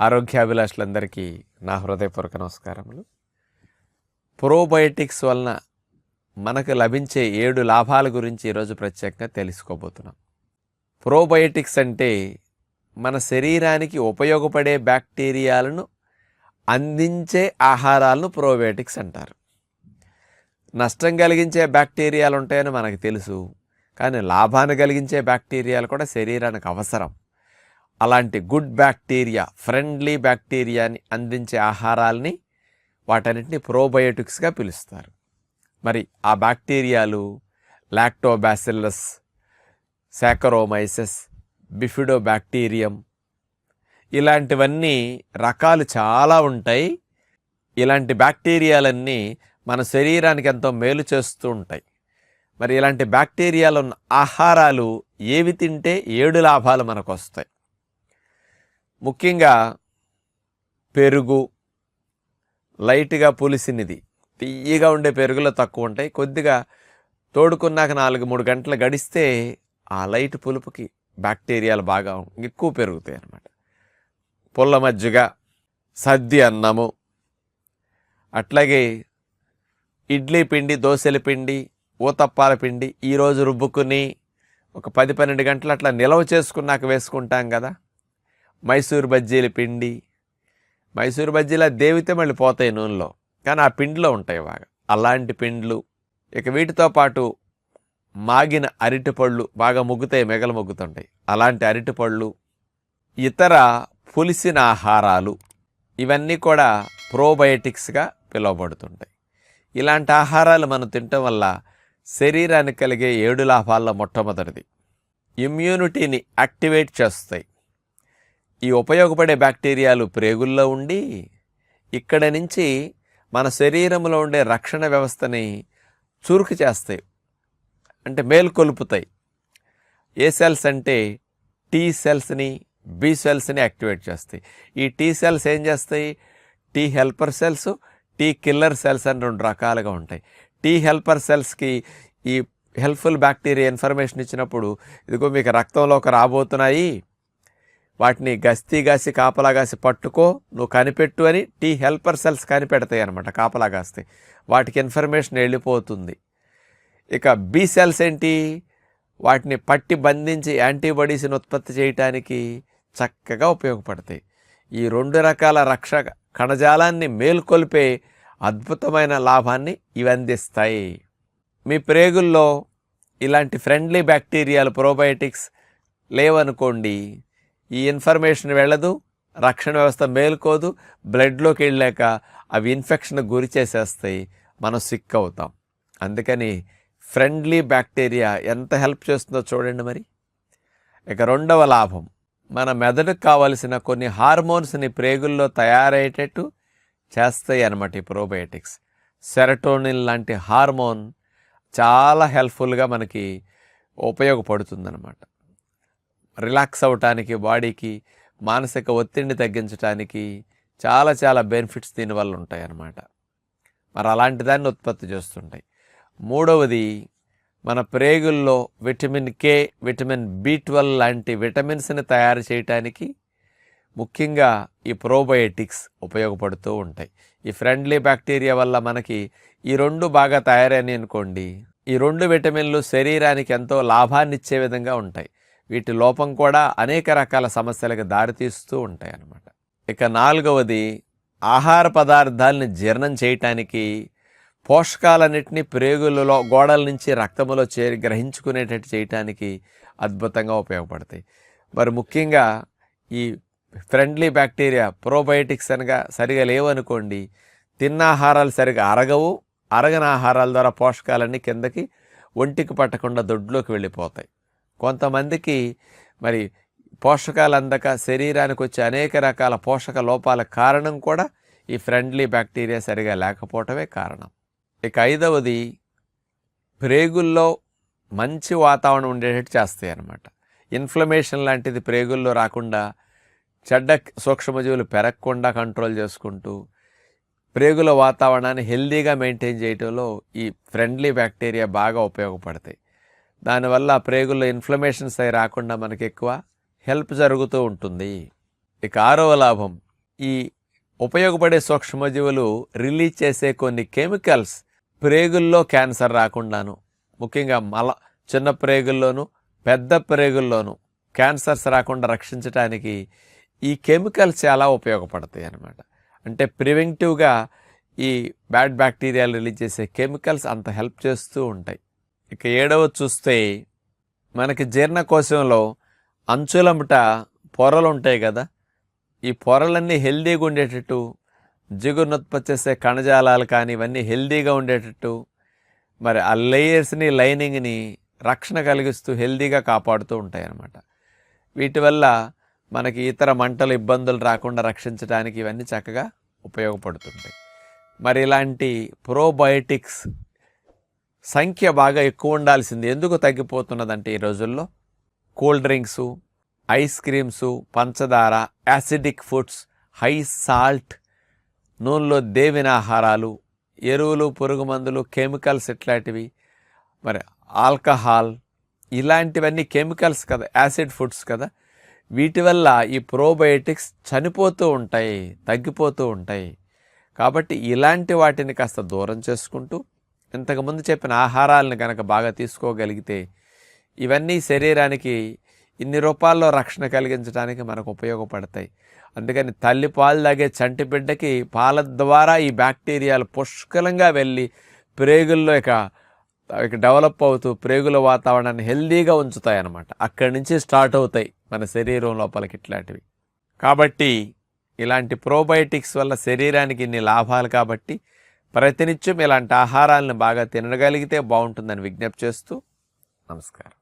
ఆరోగ్యాభిలాషులందరికీ నా హృదయపూర్వక నమస్కారములు. ప్రోబయోటిక్స్ వలన మనకు లభించే ఏడు లాభాల గురించి ఈరోజు ప్రత్యేకంగా తెలుసుకోబోతున్నాం. ప్రోబయోటిక్స్ అంటే మన శరీరానికి ఉపయోగపడే బ్యాక్టీరియాలను అందించే ఆహారాలను ప్రోబయోటిక్స్ అంటారు. నష్టం కలిగించే బ్యాక్టీరియాలు ఉంటాయని మనకు తెలుసు కానీ లాభాన్ని కలిగించే బ్యాక్టీరియాలు కూడా శరీరానికి అవసరం. అలాంటి గుడ్ బ్యాక్టీరియా ఫ్రెండ్లీ బ్యాక్టీరియాని అందించే ఆహారాల్ని వాటన్నిటిని ప్రోబయోటిక్స్గా పిలుస్తారు. మరి ఆ బ్యాక్టీరియాలు లాక్టోబాసిల్లస్ శాకరోమైసెస్ బిఫిడో బ్యాక్టీరియం ఇలాంటివన్నీ రకాలు చాలా ఉంటాయి. ఇలాంటి బ్యాక్టీరియాలన్నీ మన శరీరానికి ఎంతో మేలు చేస్తూ ఉంటాయి. మరి ఇలాంటి బ్యాక్టీరియాలు ఉన్న ఆహారాలు ఏవి తింటే ఏడు లాభాలు మనకు వస్తాయి ముఖ్యంగా పెరుగు లైట్గా పులిసినది. తీయగా ఉండే పెరుగులో తక్కువ ఉంటాయి. కొద్దిగా తోడుకున్నాక నాలుగు మూడు గంటలు గడిస్తే ఆ లైట్ పులుపుకి బ్యాక్టీరియాలు బాగా ఎక్కువ పెరుగుతాయి అన్నమాట. పుల్ల మజ్జిగ సద్ది అన్నము అట్లాగే ఇడ్లీ పిండి దోశల పిండి ఊతప్పాల పిండి ఈరోజు రుబ్బుకుని ఒక పది పన్నెండు గంటలు అట్లా నిల్వ చేసుకున్నాక వేసుకుంటాం కదా. మైసూర్ బజ్జీల పిండి. మైసూర్ బజ్జీలా దేవితే మళ్ళీ పోతాయి నూనెలో. కానీ ఆ పిండిలో ఉంటాయి బాగా. అలాంటి పిండ్లు. ఇక వీటితో పాటు మాగిన అరటిపళ్ళు బాగా ముగ్గుతాయి మెగలు ముగ్గుతుంటాయి. అలాంటి అరటిపళ్ళు ఇతర పులిసిన ఆహారాలు ఇవన్నీ కూడా ప్రోబయోటిక్స్గా పిలువబడుతుంటాయి. ఇలాంటి ఆహారాలు మనం తినటం వల్ల శరీరానికి కలిగే ఏడు లాభాల్లో మొట్టమొదటిది. ఇమ్యూనిటీని యాక్టివేట్ చేస్తాయి. ఈ ఉపయోగపడే బ్యాక్టీరియాలు ప్రేగుల్లో ఉండి ఇక్కడ నుంచి మన శరీరంలో ఉండే రక్షణ వ్యవస్థని చురుకు చేస్తాయి. అంటే మేల్కొల్పుతాయి. ఏ సెల్స్ అంటే టీ సెల్స్ని బి సెల్స్ని యాక్టివేట్ చేస్తాయి. ఈ టీ సెల్స్ ఏం చేస్తాయి? T helper cells T killer cells అని రెండు రకాలుగా ఉంటాయి. టీ హెల్పర్ సెల్స్కి ఈ హెల్ప్ఫుల్ బ్యాక్టీరియా ఇన్ఫర్మేషన్ ఇచ్చినప్పుడు ఇదిగో మీకు రక్తంలోకి రాబోతున్నాయి. వాటిని గస్తీ గాసి కాపలా గాసి పట్టుకో నువ్వు కనిపెట్టు అని టీ హెల్పర్ సెల్స్ కనిపెడతాయి అనమాట కాపలా కాస్తాయి వాటికి ఇన్ఫర్మేషన్ వెళ్ళిపోతుంది. ఇక బి సెల్స్ ఏంటి? వాటిని పట్టి బంధించి యాంటీబాడీస్ని ఉత్పత్తి చేయటానికి చక్కగా ఉపయోగపడతాయి. ఈ రెండు రకాల రక్ష కణజాలాన్ని మేల్కొల్పే అద్భుతమైన లాభాన్ని ఇవి అందిస్తాయి. మీ ప్రేగుల్లో ఇలాంటి ఫ్రెండ్లీ బ్యాక్టీరియాలు ప్రోబయోటిక్స్ లేవనుకోండి ఈ ఇన్ఫర్మేషన్ వెళ్ళదు రక్షణ వ్యవస్థ మేల్కోదు బ్లడ్లోకి వెళ్ళాక అవి ఇన్ఫెక్షన్ గురి చేసేస్తాయి. మనం సిక్ అవుతాం. అందుకని ఫ్రెండ్లీ బ్యాక్టీరియా ఎంత హెల్ప్ చేస్తుందో చూడండి మరి. ఇక రెండవ లాభం మన మెదడుకు కావలసిన కొన్ని హార్మోన్స్ని ప్రేగుల్లో తయారయ్యేటట్టు చేస్తాయి అన్నమాట ఈ ప్రోబయోటిక్స్. సెరటోనిన్ లాంటి హార్మోన్ చాలా హెల్ప్ఫుల్గా మనకి ఉపయోగపడుతుందన్నమాట. రిలాక్స్ అవ్వటానికి బాడీకి మానసిక ఒత్తిడిని తగ్గించడానికి చాలా చాలా బెనిఫిట్స్ దీనివల్ల ఉంటాయి అన్నమాట మరి అలాంటి దాన్ని ఉత్పత్తి చేస్తుంటాయి. మూడవది మన ప్రేగుల్లో vitamin K vitamin B twelve లాంటి విటమిన్స్ని తయారు చేయటానికి ముఖ్యంగా ఈ ప్రోబయోటిక్స్ ఉపయోగపడుతూ ఉంటాయి. ఈ ఫ్రెండ్లీ బ్యాక్టీరియా వల్ల మనకి ఈ రెండు బాగా తయారని అనుకోండి ఈ రెండు విటమిన్లు శరీరానికి ఎంతో లాభాన్ని ఇచ్చే విధంగా ఉంటాయి. వీటి లోపం కూడా అనేక రకాల సమస్యలకు దారితీస్తూ ఉంటాయి అన్నమాట ఇక నాలుగవది ఆహార పదార్థాలని జీర్ణం చేయటానికి పోషకాలన్నింటినీ ప్రేగులలో గోడల నుంచి రక్తములో చేరి గ్రహించుకునేటట్టు చేయటానికి అద్భుతంగా ఉపయోగపడతాయి. మరి ముఖ్యంగా ఈ ఫ్రెండ్లీ బ్యాక్టీరియా ప్రోబయోటిక్స్ అనగా సరిగా లేవనుకోండి తిన్న ఆహారాలు సరిగా అరగవు అరగని ఆహారాల ద్వారా పోషకాలన్నీ కిందకి ఒంటికి పట్టకుండా దొడ్లోకి వెళ్ళిపోతాయి. కొంతమందికి మరి పోషకాలు అందక శరీరానికి వచ్చే అనేక రకాల పోషక లోపాల కారణం కూడా ఈ ఫ్రెండ్లీ బ్యాక్టీరియా సరిగా లేకపోవటమే కారణం. ఇక ఐదవది ప్రేగుల్లో మంచి వాతావరణం ఉండేటట్టు చేస్తాయి అన్నమాట. ఇన్ఫ్లమేషన్ లాంటిది ప్రేగుల్లో రాకుండా చెడ్డ సూక్ష్మజీవులు పెరగకుండా కంట్రోల్ చేసుకుంటూ ప్రేగుల వాతావరణాన్ని హెల్దీగా మెయింటైన్ చేయడంలో ఈ ఫ్రెండ్లీ బ్యాక్టీరియా బాగా ఉపయోగపడతాయి. దానివల్ల ప్రేగుల్లో ఇన్ఫ్లమేషన్స్ అవి రాకుండా మనకి ఎక్కువ హెల్ప్ జరుగుతూ ఉంటుంది. ఇక ఆరవ లాభం ఈ ఉపయోగపడే సూక్ష్మజీవులు రిలీజ్ చేసే కొన్ని కెమికల్స్ ప్రేగుల్లో క్యాన్సర్ రాకుండాను ముఖ్యంగా మల చిన్న ప్రేగుల్లోనూ పెద్ద ప్రేగుల్లోనూ క్యాన్సర్స్ రాకుండా రక్షించడానికి ఈ కెమికల్స్ చాలా ఉపయోగపడతాయి అన్నమాట. అంటే ప్రివెంటివ్గా ఈ బ్యాడ్ బ్యాక్టీరియాలు రిలీజ్ చేసే కెమికల్స్ అంత హెల్ప్ చేస్తూ ఉంటాయి. ఇక ఏడవ చూస్తే మనకి జీర్ణకోశంలో అంచులముట పొరలు ఉంటాయి కదా ఈ పొరలన్నీ హెల్దీగా ఉండేటట్టు జిగురునుత్పత్తి చేసే కణజాలాలు కానీ ఇవన్నీ హెల్దీగా ఉండేటట్టు మరి ఆ లేయర్స్ని లైనింగ్ని రక్షణ కలిగిస్తూ హెల్దీగా కాపాడుతూ ఉంటాయి అన్నమాట వీటి వల్ల మనకి ఇతర మంటలు ఇబ్బందులు రాకుండా రక్షించడానికి ఇవన్నీ చక్కగా ఉపయోగపడుతుంటాయి. మరి ఇలాంటి ప్రోబయోటిక్స్ సంఖ్య బాగా ఎక్కువ ఉండాల్సింది ఎందుకు తగ్గిపోతున్నదంటే ఈ రోజుల్లో? కూల్ డ్రింక్సు ఐస్ క్రీమ్సు పంచదార యాసిడిక్ ఫుడ్స్ హై సాల్ట్ నూనెలో దేవిన ఆహారాలు ఎరువులు పురుగు మందులు కెమికల్స్ ఇట్లాంటివి మరి ఆల్కహాల్ ఇలాంటివన్నీ కెమికల్స్ కదా యాసిడ్ ఫుడ్స్ కదా. వీటి వల్ల ఈ ప్రోబయోటిక్స్ చనిపోతూ ఉంటాయి తగ్గిపోతూ ఉంటాయి. కాబట్టి ఇలాంటి వాటిని కాస్త దూరం చేసుకుంటూ ఇంతకుముందు చెప్పిన ఆహారాలను కనుక బాగా తీసుకోగలిగితే ఇవన్నీ శరీరానికి ఇన్ని రూపాల్లో రక్షణ కలిగించడానికి మనకు ఉపయోగపడతాయి. అందుకని తల్లి పాలు తాగే చంటి బిడ్డకి పాల ద్వారా ఈ బ్యాక్టీరియాలు పుష్కలంగా వెళ్ళి ప్రేగుల్లో ఇక ఇక డెవలప్ అవుతూ ప్రేగుల వాతావరణాన్ని హెల్దీగా ఉంచుతాయి అన్నమాట అక్కడి నుంచి స్టార్ట్ అవుతాయి మన శరీరం లోపలికి ఇట్లాంటివి. కాబట్టి ఇలాంటి ప్రోబయోటిక్స్ వల్ల శరీరానికి ఇన్ని లాభాలు కాబట్టి ప్రతినిత్యం ఇలాంటి ఆహారాలను బాగా తినగలిగితే బాగుంటుందని విజ్ఞప్తి చేస్తూ నమస్కారం.